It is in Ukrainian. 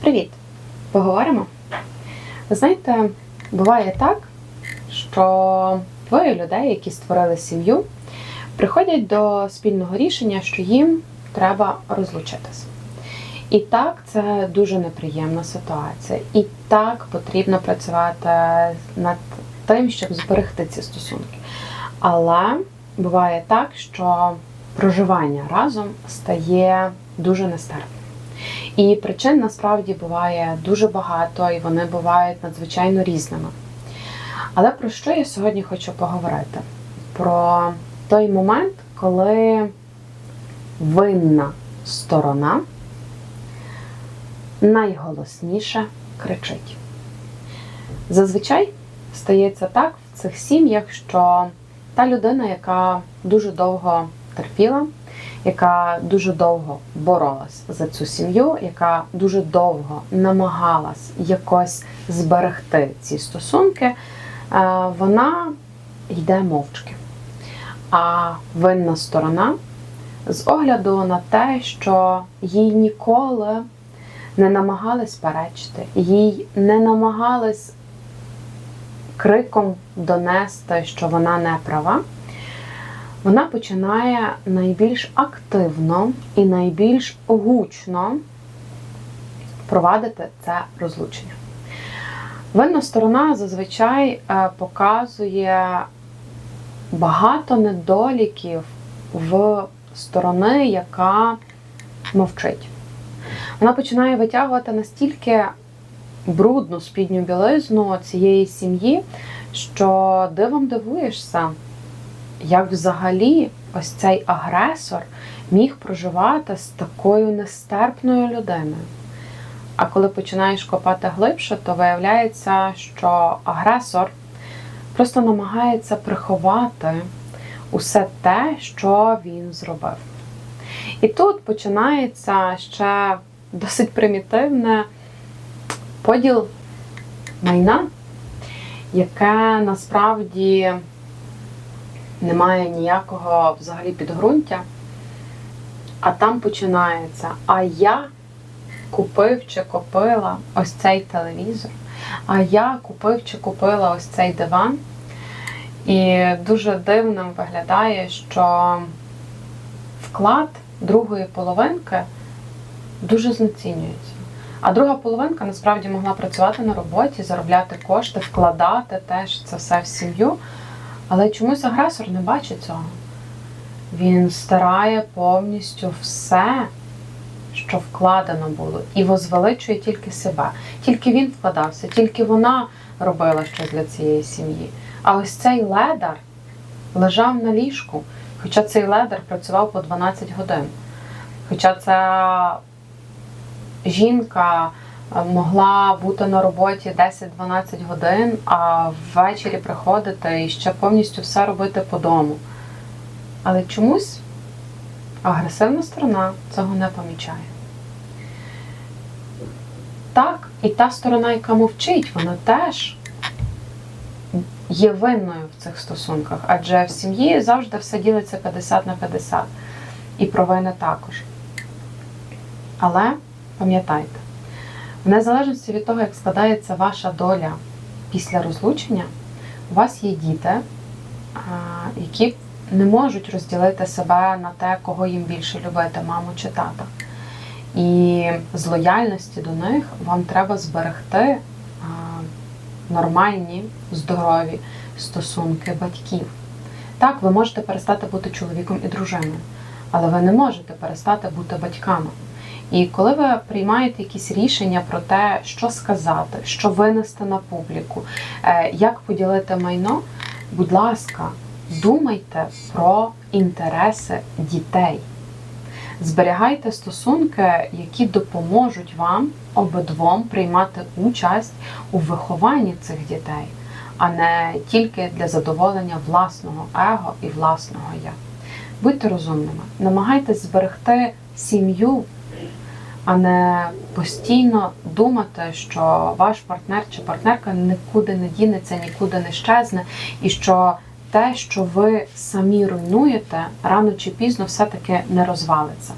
Привіт! Поговоримо? Ви знаєте, буває так, що двоє людей, які створили сім'ю, приходять до спільного рішення, що їм треба розлучитися. І так, це дуже неприємна ситуація. І так потрібно працювати над тим, щоб зберегти ці стосунки. Але буває так, що проживання разом стає дуже нестерпним. І причин насправді буває дуже багато, і вони бувають надзвичайно різними. Але про що я сьогодні хочу поговорити? Про той момент, коли винна сторона найголосніше кричить. Зазвичай стається так в цих сім'ях, що та людина, яка дуже довго терпіла, яка дуже довго боролась за цю сім'ю, яка дуже довго намагалась якось зберегти ці стосунки, е, вона йде мовчки. А винна сторона з огляду на те, що їй ніколи не намагались перечити, їй не намагались криком донести, що вона не права, вона починає найбільш активно і найбільш гучно провадити це розлучення. Винна сторона зазвичай е, показує багато недоліків в сторони, яка мовчить. Вона починає витягувати настільки брудну спідню білизну цієї сім'ї, що дивом дивуєшся, як взагалі ось цей агресор міг проживати з такою нестерпною людиною. А коли починаєш копати глибше, то виявляється, що агресор просто намагається приховати усе те, що він зробив. І тут починається ще досить примітивне поділ майна, яке насправді не має ніякого взагалі підґрунтя. А там починається. А я купив чи купила ось цей телевізор, а я купив чи купила ось цей диван. І дуже дивним виглядає, що вклад другої половинки дуже знецінюється. А друга половинка насправді могла працювати на роботі, заробляти кошти, вкладати теж це все в сім'ю. Але чомусь агресор не бачить цього. Він стирає повністю все, що вкладено було, і возвеличує тільки себе. Тільки він вкладався, тільки вона робила щось для цієї сім'ї. А ось цей ледар лежав на ліжку, хоча цей ледар працював по 12 годин. Хоча ця жінка могла бути на роботі 10-12 годин, а ввечері приходити і ще повністю все робити по дому. Але чомусь агресивна сторона цього не помічає. Так, і та сторона, яка мовчить, вона теж є винною в цих стосунках, адже в сім'ї завжди все ділиться 50 на 50. І провини також. Але пам'ятайте, в незалежності від того, як складається ваша доля після розлучення, у вас є діти, які не можуть розділити себе на те, кого їм більше любити, маму чи тата. І з лояльності до них вам треба зберегти нормальні, здорові стосунки батьків. Так, ви можете перестати бути чоловіком і дружиною, але ви не можете перестати бути батьками. І коли ви приймаєте якісь рішення про те, що сказати, що винести на публіку, е, як поділити майно, будь ласка, думайте про інтереси дітей. Зберігайте стосунки, які допоможуть вам обидвом приймати участь у вихованні цих дітей, а не тільки для задоволення власного его і власного я. Будьте розумними, намагайтесь зберегти сім'ю, а не постійно думати, що ваш партнер чи партнерка нікуди не дінеться, нікуди не щезне, і що те, що ви самі руйнуєте, рано чи пізно все-таки не розвалиться.